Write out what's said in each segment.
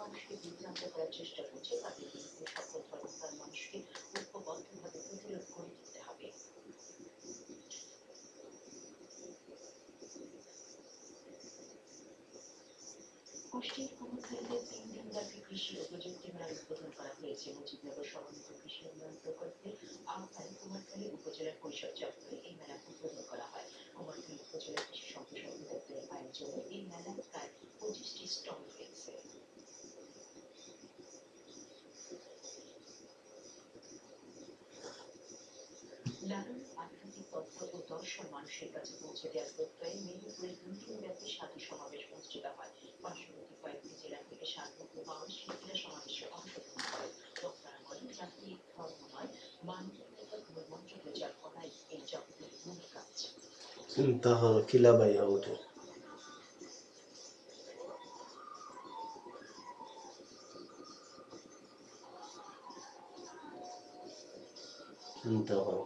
মানুষকে বিভ্রান্ত কুষ্টিয়ার কুমুরখালীতে তিন দিনব্যাপী কৃষি ও প্রযুক্তি মেলার করা হয়েছে মুজিবনগর সমন্বিত কৃষি উন্নয়ন প্রকল্পের আওতায় কুমারখালী উপজেলা পরিষদ এই মেলা উদ্বোধন করা হয় কুমারখালী উপজেলা কৃষি সম্প্রসারণ দপ্তরের আয়োজনে এই মেলায় প্রায় পঁচিশটি স্টল রয়েছে লালনের আধ্যাত্মিক তত্ত্ব ও দর্শন মানুষের কাছে পৌঁছে দেওয়ার প্রত্যয়ে মেদিনীপুরে দুই দিনব্যাপী সাধু সমাবেশ অনুষ্ঠিত হয় পার্শ্ববর্তী কয়েকটি জেলা থেকে সাধু ও বাউল শিল্পীরা সমাবেশে অংশগ্রহণ করেন বক্তারা বলেন জাতি ধর্ম নয় মানবিকতা ও মন্ত্র প্রচার করাই এই জগতের মূল কাজ انتهى كلاب يهودي انتهى هو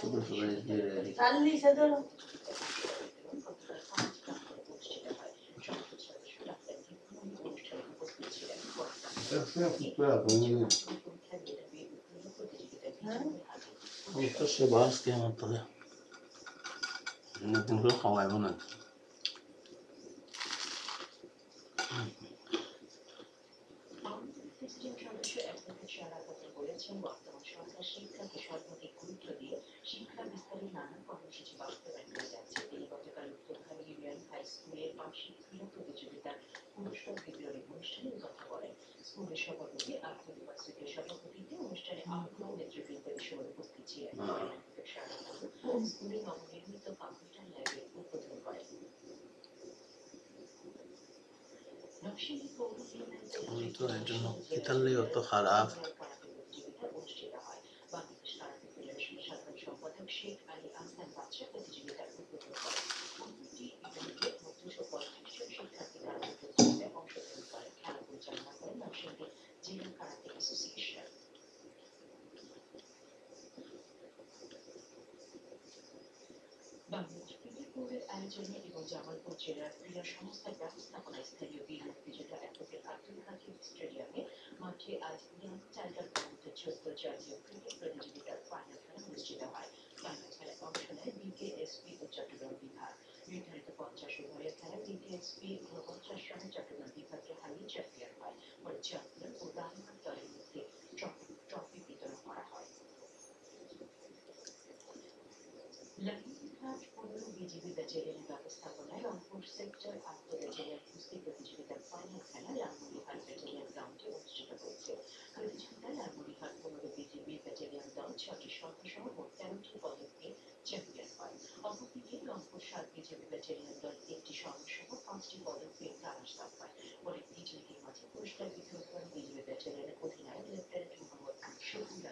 सुबह सुबह इसलिए रह चालीस हज़ार ऐसे क्या होंगे हम तो शबाश के यहाँ तो है। लेकिन वो खावा है वो ना বর্তমান সরকার শিক্ষাকে সর্বাধিক গুরুত্ব দিয়ে শিক্ষা বিস্তারে নানা কর্মসূচি বাস্তবায়ন করে যাচ্ছে তিনি হাই স্কুলের বার্ষিক ক্রীড়া প্রতিযোগিতার পুরস্কার বিতরণী অনুষ্ঠানে কথা বলেন স্কুলের সভাপতি আব্দুল এর জন্য ইতালি অত খারাপ। শেখ আলী আহসান বাদশাহ প্রতিযোগিতার আয়োজনে এবং জামালপুর জেলার ক্রীড়া সংস্থার ব্যবস্থাপনায় স্থানীয় বীর মুক্তিযোদ্ধা অ্যাডভোকেট আব্দুল হাকিম স্টেডিয়ামে মাঠে আজ ইয়াং টাইগার কমিটির চোদ্দ জাতীয় ক্রিকেট প্রতিযোগিতার ফাইনাল খেলা অনুষ্ঠিত হয়। ফাইনাল খেলায় অংশ নেয় বিকেএসপি ও চট্টগ্রাম বিভাগ। নির্ধারিত পঞ্চাশ ওভারের খেলায় বিকেএসপি ঊনপঞ্চাশ রানে চট্টগ্রাম বিভাগকে হারিয়ে চ্যাম্পিয়ন হয়। পরে চ্যাম্পিয়ন ও রানহার দলের মধ্যে ট্রফি ট্রফি বিতরণ করা হয় লাঠিঘাট বিজিবি ব্যাটালিয়নের ব্যবস্থাপনায় রংপুর সেক্টর ব্যাটালিয়ন কুস্তি প্রতিযোগিতার ফাইনাল খেলা লালমনিরহাট ব্যাটালিয়ন গ্রাউন্ডে অনুষ্ঠিত হয়েছে প্রতিযোগিতায় লালমনিরহাট পনেরো বিজিবি ব্যাটালিয়ন দল ছটি সদস্য মোট তেরোটি পদক নিয়ে চ্যাম্পিয়ন হয় অপরদিকে রংপুর সাত বিজেপি ব্যাটালিয়ন দল একটি স্বর্ণসহ পাঁচটি পদক পেয়ে তারাস পায় পরে বিজয়ীদের মাঝে পুরস্কার বিতরণ করেন বিজেপি ব্যাটালিয়নের অধিনায়ক লেফটেন্যান্ট মোহাম্মদ শফিউল